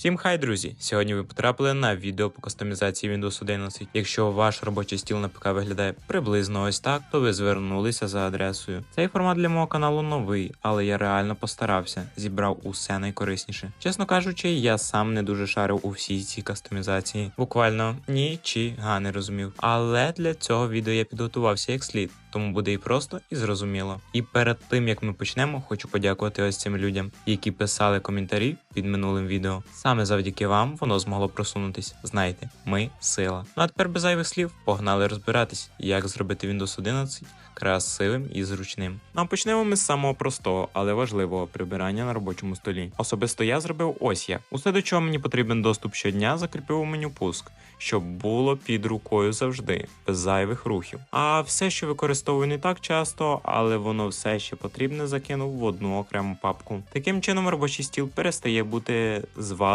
Всім хай, друзі! Сьогодні ви потрапили на відео по кастомізації Windows 11. Якщо ваш робочий стіл на ПК виглядає приблизно ось так, то ви звернулися за адресою. Цей формат для мого каналу новий, але я реально постарався, зібрав усе найкорисніше. Чесно кажучи, я сам не дуже шарив у всій цій кастомізації. Буквально ні чи га не розумів. Але для цього відео я підготувався як слід. Тому буде і просто, і зрозуміло. І перед тим як ми почнемо, хочу подякувати ось цим людям, які писали коментарі під минулим відео. Саме завдяки вам воно змогло просунутись. Знаєте, ми сила. Ну а тепер без зайвих слів погнали розбиратись, як зробити Windows 11 красивим і зручним. Ну а почнемо ми з самого простого, але важливого прибирання на робочому столі. Особисто я зробив ось як. Усе до чого мені потрібен доступ щодня, закріпив у меню пуск, щоб було під рукою завжди, без зайвих рухів. А все, що використовую не так часто, але воно все ще потрібне, закинув в одну окрему папку. Таким чином робочий стіл перестає бути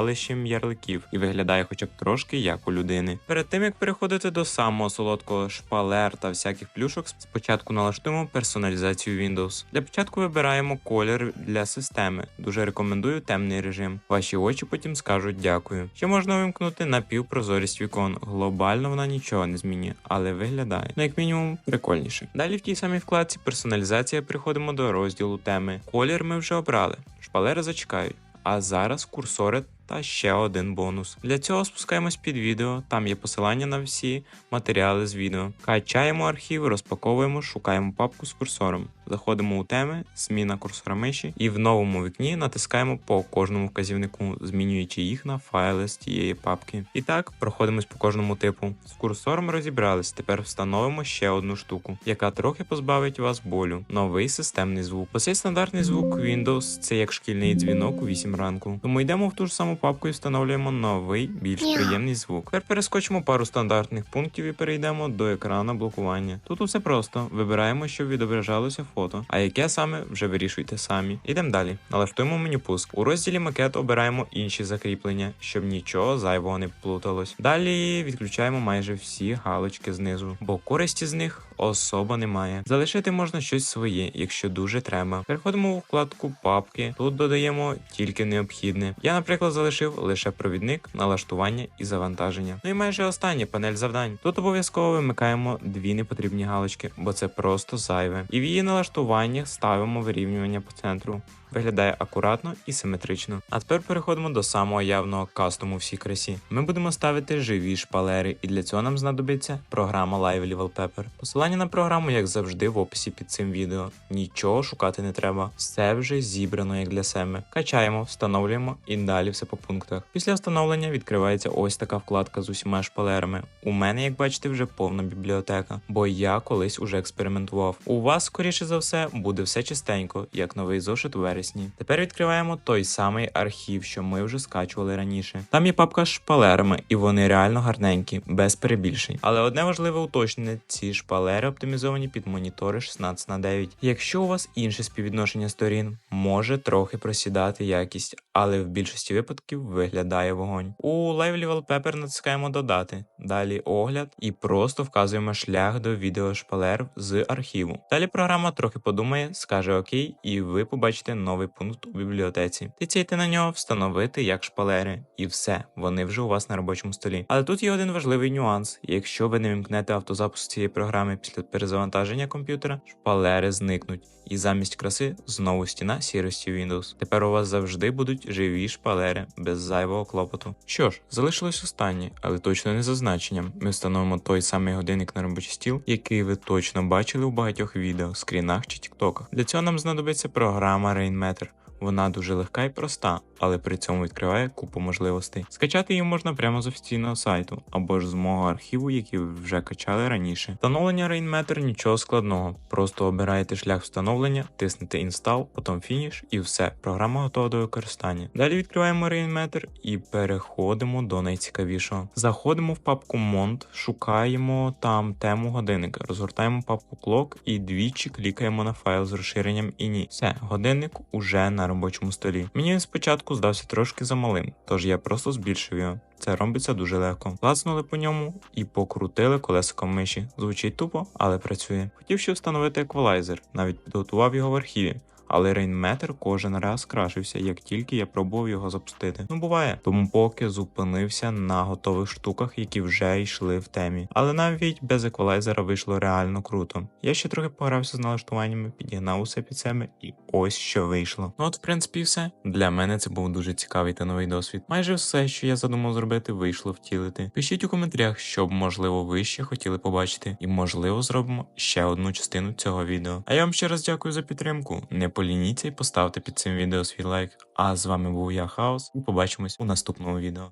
звалищем ярликів і виглядає хоча б трошки як у людини. Перед тим як переходити до самого солодкого шпалер та всяких плюшок, спочатку налаштуємо персоналізацію Windows. Для початку вибираємо колір для системи. Дуже рекомендую темний режим. Ваші очі потім скажуть дякую. Ще можна вимкнути напівпрозорість вікон. Глобально вона нічого не змінює, але виглядає ну як мінімум прикольніше. Далі в тій самій вкладці персоналізація переходимо до розділу теми. Колір ми вже обрали. Шпалери зачекають. А зараз курсори та ще один бонус. Для цього спускаємось під відео, там є посилання на всі матеріали з відео. Качаємо архів, розпаковуємо, шукаємо папку з курсором. Заходимо у теми, зміна курсора миші, і в новому вікні натискаємо по кожному вказівнику, змінюючи їх на файли з тієї папки. І так проходимось по кожному типу. З курсором розібрались. Тепер встановимо ще одну штуку, яка трохи позбавить вас болю. Новий системний звук. Ось цей стандартний звук Windows це як шкільний дзвінок у 8 ранку. Тому йдемо в ту ж саму папку і встановлюємо новий, більш приємний звук. Тепер перескочимо пару стандартних пунктів і перейдемо до екрана блокування. Тут усе просто. Вибираємо, щоб відображалося фото. А яке саме вже вирішуйте самі. Ідемо далі. Налаштуємо меню пуск. У розділі макет обираємо інші закріплення, щоб нічого зайвого не плуталось. Далі відключаємо майже всі галочки знизу, бо користі з них особо немає. Залишити можна щось своє, якщо дуже треба. Переходимо у вкладку папки. Тут додаємо тільки необхідне. Я, наприклад, залишив лише провідник, налаштування і завантаження. Ну і майже останнє панель завдань. Тут обов'язково вимикаємо дві непотрібні галочки, бо це просто зайве. І в її налаштуваннях ставимо вирівнювання по центру. Виглядає акуратно і симетрично. А тепер переходимо до самого явного кастому всій красі. Ми будемо ставити живі шпалери, і для цього нам знадобиться програма Lively Wallpaper. Посилання на програму, як завжди, в описі під цим відео. Нічого шукати не треба. Все вже зібрано як для себе. Качаємо, встановлюємо і далі все по пунктах. Після встановлення відкривається ось така вкладка з усіма шпалерами. У мене, як бачите, вже повна бібліотека, бо я колись уже експериментував. У вас, скоріше за все, буде все чистенько, як новий зошит у вересні. Тепер відкриваємо той самий архів, що ми вже скачували раніше. Там є папка з шпалерами, і вони реально гарненькі, без перебільшень. Але одне важливе уточнення: ці шпалери оптимізовані під монітори 16 на 9. Якщо у вас інше співвідношення сторін, може трохи просідати якість, але в більшості випадків виглядає вогонь. У Lively Wallpaper натискаємо додати. Далі огляд і просто вказуємо шлях до відеошпалер з архіву. Далі програма трохи подумає, скаже окей, і ви побачите новий пункт у бібліотеці. Тицяйте на нього встановити як шпалери, і все, вони вже у вас на робочому столі. Але тут є один важливий нюанс: якщо ви не вимкнете автозапуск цієї програми після перезавантаження комп'ютера, шпалери зникнуть. І замість краси знову стіна сірості Windows. Тепер у вас завжди будуть живі шпалери без зайвого клопоту. Що ж, залишилось останнє, але точно не за значенням. Ми встановимо той самий годинник на робочий стіл, який ви точно бачили у багатьох відео, скрінах чи тіктоках. Для цього нам знадобиться програма Rainmeter. Вона дуже легка і проста, але при цьому відкриває купу можливостей. Скачати її можна прямо з офіційного сайту або ж з мого архіву, який ви вже качали раніше. Встановлення Rainmeter нічого складного. Просто обираєте шлях встановлення, тиснете Install, потім Finish і все. Програма готова до використання. Далі відкриваємо Rainmeter і переходимо до найцікавішого. Заходимо в папку Mont, шукаємо там тему годинника, розгортаємо папку Clock і двічі клікаємо на файл з розширенням INI. Все, годинник уже на робочому столі. Мені він спочатку здався трошки замалим, тож я просто збільшив його. Це робиться дуже легко. Лацнули по ньому і покрутили колесиком миші. Звучить тупо, але працює. Хотів ще встановити еквалайзер, навіть підготував його в архіві. Але рейнметр кожен раз крашився, як тільки я пробував його запустити. Ну буває. Тому поки зупинився на готових штуках, які вже йшли в темі. Але навіть без еквалайзера вийшло реально круто. Я ще трохи погрався з налаштуваннями, підігнав усе під себе, і ось що вийшло. Ну от, в принципі, все. Для мене це був дуже цікавий та новий досвід. Майже все, що я задумав зробити, вийшло втілити. Пишіть у коментарях, що б можливо ви ще хотіли побачити, і можливо зробимо ще одну частину цього відео. А я вам ще раз дякую за підтримку. Не полініться поставте під цим відео свій лайк. А з вами був я Хаос, і побачимось у наступному відео.